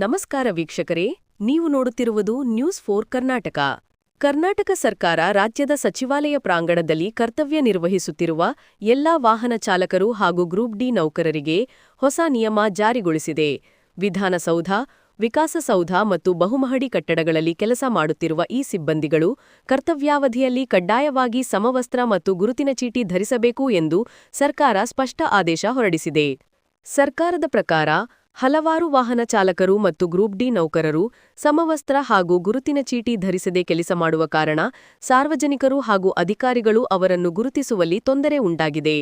ನಮಸ್ಕಾರ ವೀಕ್ಷಕರೇ, ನೀವು ನೋಡುತ್ತಿರುವುದು ನ್ಯೂಸ್ ಫೋರ್ ಕರ್ನಾಟಕ. ಕರ್ನಾಟಕ ಸರ್ಕಾರ ರಾಜ್ಯದ ಸಚಿವಾಲಯ ಪ್ರಾಂಗಣದಲ್ಲಿ ಕರ್ತವ್ಯ ನಿರ್ವಹಿಸುತ್ತಿರುವ ಎಲ್ಲಾ ವಾಹನ ಚಾಲಕರು ಹಾಗೂ ಗ್ರೂಪ್ ಡಿ ನೌಕರರಿಗೆ ಹೊಸ ನಿಯಮ ಜಾರಿಗೊಳಿಸಿದೆ. ವಿಧಾನಸೌಧ, ವಿಕಾಸಸೌಧ ಮತ್ತು ಬಹುಮಹಡಿ ಕಟ್ಟಡಗಳಲ್ಲಿ ಕೆಲಸ ಮಾಡುತ್ತಿರುವ ಈ ಸಿಬ್ಬಂದಿಗಳು ಕರ್ತವ್ಯಾವಧಿಯಲ್ಲಿ ಕಡ್ಡಾಯವಾಗಿ ಸಮವಸ್ತ್ರ ಮತ್ತು ಗುರುತಿನ ಚೀಟಿ ಧರಿಸಬೇಕು ಎಂದು ಸರ್ಕಾರ ಸ್ಪಷ್ಟ ಆದೇಶ ಹೊರಡಿಸಿದೆ. ಸರ್ಕಾರದ ಪ್ರಕಾರ ಹಲವಾರು ವಾಹನ ಚಾಲಕರು ಮತ್ತು ಗ್ರೂಪ್ ಡಿ ನೌಕರರು ಸಮವಸ್ತ್ರ ಹಾಗೂ ಗುರುತಿನ ಚೀಟಿ ಧರಿಸದೆ ಕೆಲಸ ಮಾಡುವ ಕಾರಣ ಸಾರ್ವಜನಿಕರು ಹಾಗೂ ಅಧಿಕಾರಿಗಳು ಅವರನ್ನು ಗುರುತಿಸುವಲ್ಲಿ ತೊಂದರೆ ಉಂಟಾಗಿದೆ.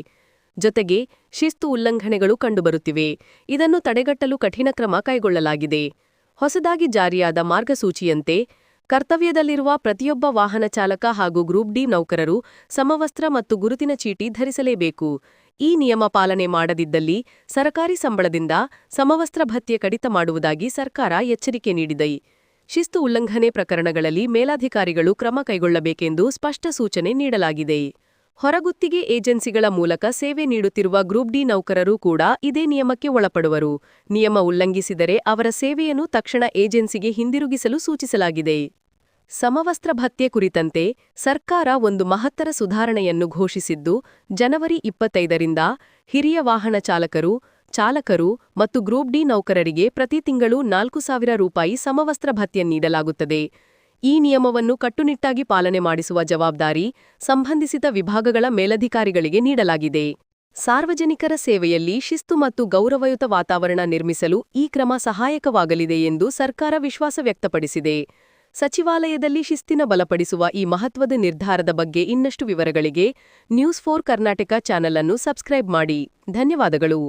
ಜೊತೆಗೆ ಶಿಸ್ತು ಉಲ್ಲಂಘನೆಗಳು ಕಂಡುಬರುತ್ತಿವೆ. ಇದನ್ನು ತಡೆಗಟ್ಟಲು ಕಠಿಣ ಕ್ರಮ ಕೈಗೊಳ್ಳಲಾಗಿದೆ. ಹೊಸದಾಗಿ ಜಾರಿಯಾದ ಮಾರ್ಗಸೂಚಿಯಂತೆ ಕರ್ತವ್ಯದಲ್ಲಿರುವ ಪ್ರತಿಯೊಬ್ಬ ವಾಹನ ಚಾಲಕ ಹಾಗೂ ಗ್ರೂಪ್ ಡಿ ನೌಕರರು ಸಮವಸ್ತ್ರ ಮತ್ತು ಗುರುತಿನ ಚೀಟಿ ಧರಿಸಲೇಬೇಕು. ಈ ನಿಯಮ ಪಾಲನೆ ಮಾಡದಿದ್ದಲ್ಲಿ ಸರಕಾರಿ ಸಂಬಳದಿಂದ ಸಮವಸ್ತ್ರ ಭತ್ಯೆ ಕಡಿತ ಮಾಡುವುದಾಗಿ ಸರ್ಕಾರ ಎಚ್ಚರಿಕೆ ನೀಡಿದೆ. ಶಿಸ್ತು ಉಲ್ಲಂಘನೆ ಪ್ರಕರಣಗಳಲ್ಲಿ ಮೇಲಾಧಿಕಾರಿಗಳು ಕ್ರಮ ಕೈಗೊಳ್ಳಬೇಕೆಂದು ಸ್ಪಷ್ಟ ಸೂಚನೆ ನೀಡಲಾಗಿದೆ. ಹೊರಗುತ್ತಿಗೆ ಏಜೆನ್ಸಿಗಳ ಮೂಲಕ ಸೇವೆ ನೀಡುತ್ತಿರುವ ಗ್ರೂಪ್ ಡಿ ನೌಕರರು ಕೂಡ ಇದೇ ನಿಯಮಕ್ಕೆ ಒಳಪಡುವರು. ನಿಯಮ ಉಲ್ಲಂಘಿಸಿದರೆ ಅವರ ಸೇವೆಯನ್ನು ತಕ್ಷಣ ಏಜೆನ್ಸಿಗೆ ಹಿಂದಿರುಗಿಸಲು ಸೂಚಿಸಲಾಗಿದೆ. ಸಮವಸ್ತ್ರ ಭತ್ಯೆ ಕುರಿತಂತೆ ಸರ್ಕಾರ ಒಂದು ಮಹತ್ತರ ಸುಧಾರಣೆಯನ್ನು ಘೋಷಿಸಿದ್ದು, ಜನವರಿ ಇಪ್ಪತ್ತೈದರಿಂದ ಹಿರಿಯ ವಾಹನ ಚಾಲಕರು ಚಾಲಕರು ಮತ್ತು ಗ್ರೂಪ್ ಡಿ ನೌಕರರಿಗೆ ಪ್ರತಿ ತಿಂಗಳು ನಾಲ್ಕು ಸಾವಿರ ರೂಪಾಯಿ ಸಮವಸ್ತ್ರ ಭತ್ಯೆ ನೀಡಲಾಗುತ್ತದೆ. ಈ ನಿಯಮವನ್ನು ಕಟ್ಟುನಿಟ್ಟಾಗಿ ಪಾಲನೆ ಮಾಡಿಸುವ ಜವಾಬ್ದಾರಿ ಸಂಬಂಧಿಸಿದ ವಿಭಾಗಗಳ ಮೇಲಧಿಕಾರಿಗಳಿಗೆ ನೀಡಲಾಗಿದೆ. ಸಾರ್ವಜನಿಕರ ಸೇವೆಯಲ್ಲಿ ಶಿಸ್ತು ಮತ್ತು ಗೌರವಯುತ ವಾತಾವರಣ ನಿರ್ಮಿಸಲು ಈ ಕ್ರಮ ಸಹಾಯಕವಾಗಲಿದೆ ಎಂದು ಸರ್ಕಾರ ವಿಶ್ವಾಸ ವ್ಯಕ್ತಪಡಿಸಿದೆ. ಸಚಿವಾಲಯದಲ್ಲಿ ಶಿಸ್ತಿನ ಬಲಪಡಿಸುವ ಈ ಮಹತ್ವದ ನಿರ್ಧಾರದ ಬಗ್ಗೆ ಇನ್ನಷ್ಟು ವಿವರಗಳಿಗೆ ನ್ಯೂಸ್ ಫೋರ್ ಕರ್ನಾಟಕ ಚಾನೆಲ್ ಅನ್ನು ಸಬ್ಸ್ಕ್ರೈಬ್ ಮಾಡಿ. ಧನ್ಯವಾದಗಳು.